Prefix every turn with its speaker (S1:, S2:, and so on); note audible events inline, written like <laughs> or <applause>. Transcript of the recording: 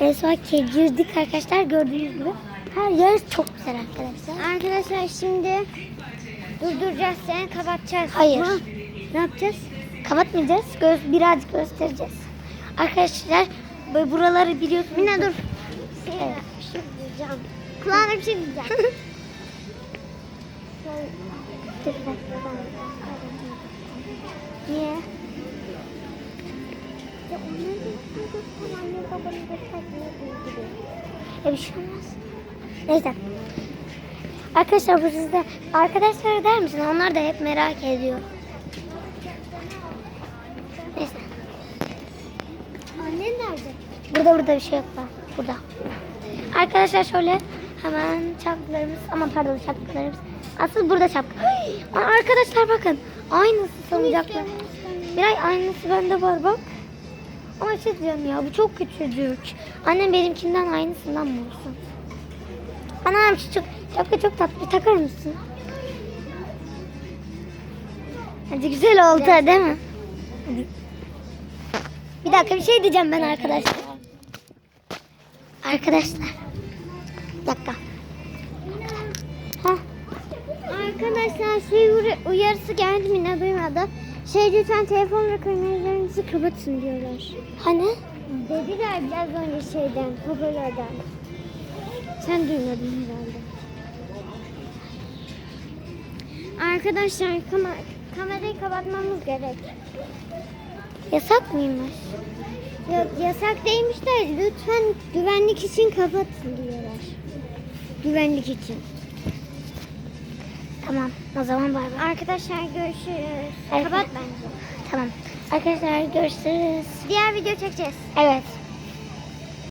S1: Esvak'e girdik arkadaşlar gördüğünüz gibi. Her yer çok güzel arkadaşlar.
S2: Arkadaşlar şimdi durduracağız seni kapatacağız.
S1: Hayır.
S2: Ha, Ne yapacağız?
S1: Kapatmayacağız. Göz, birazcık göstereceğiz. Arkadaşlar böyle buraları biliyorsunuz.
S2: Mina dur.
S1: Evet.
S2: Şey diyeceğim. Kulağına bir şey diyeceğim. <laughs>
S1: Niye?
S2: Ya.
S1: E bir şey olmaz. Neyse. Arkadaşlar bu sizde arkadaşlar der misin? Onlar da hep merak ediyor. Neyse.
S2: Annen nerede?
S1: Burada burada bir şey yok da. Burada. Arkadaşlar şöyle hemen şapkalarımız ama pardon şapkalarımız. Asıl burada. <gasps> Aa, arkadaşlar bakın. Aynısı salıncaklar. Miray aynısı bende var bak. Ama şey ya bu çok küçücük. Annem benimkinden aynısından mı olsun? Anam şu çok, şapka çok tatlı. Takar mısın? Hadi güzel oldu değil mi? Bir dakika bir şey diyeceğim ben arkadaşlar. Arkadaşlar. Bir dakika. Ha,
S2: Arkadaşlar şey uyarı- uyarısı geldi Mina duymadı. Şey lütfen telefon ve kameralarınızı kapatın diyorlar.
S1: hani?
S2: Dediler biraz önce şeyden, hoparlörden. Sen duymadın herhalde. Arkadaşlar kama kamerayı kapatmamız gerek.
S1: Yasak mıymış?
S2: Yok yasak değilmiş de lütfen güvenlik için kapatın diyorlar. Güvenlik için.
S1: Tamam. O zaman bay bay.
S2: Arkadaşlar görüşürüz.
S1: Evet.
S2: Kapat bence.
S1: Tamam. Arkadaşlar görüşürüz.
S2: Diğer video çekeceğiz.
S1: Evet.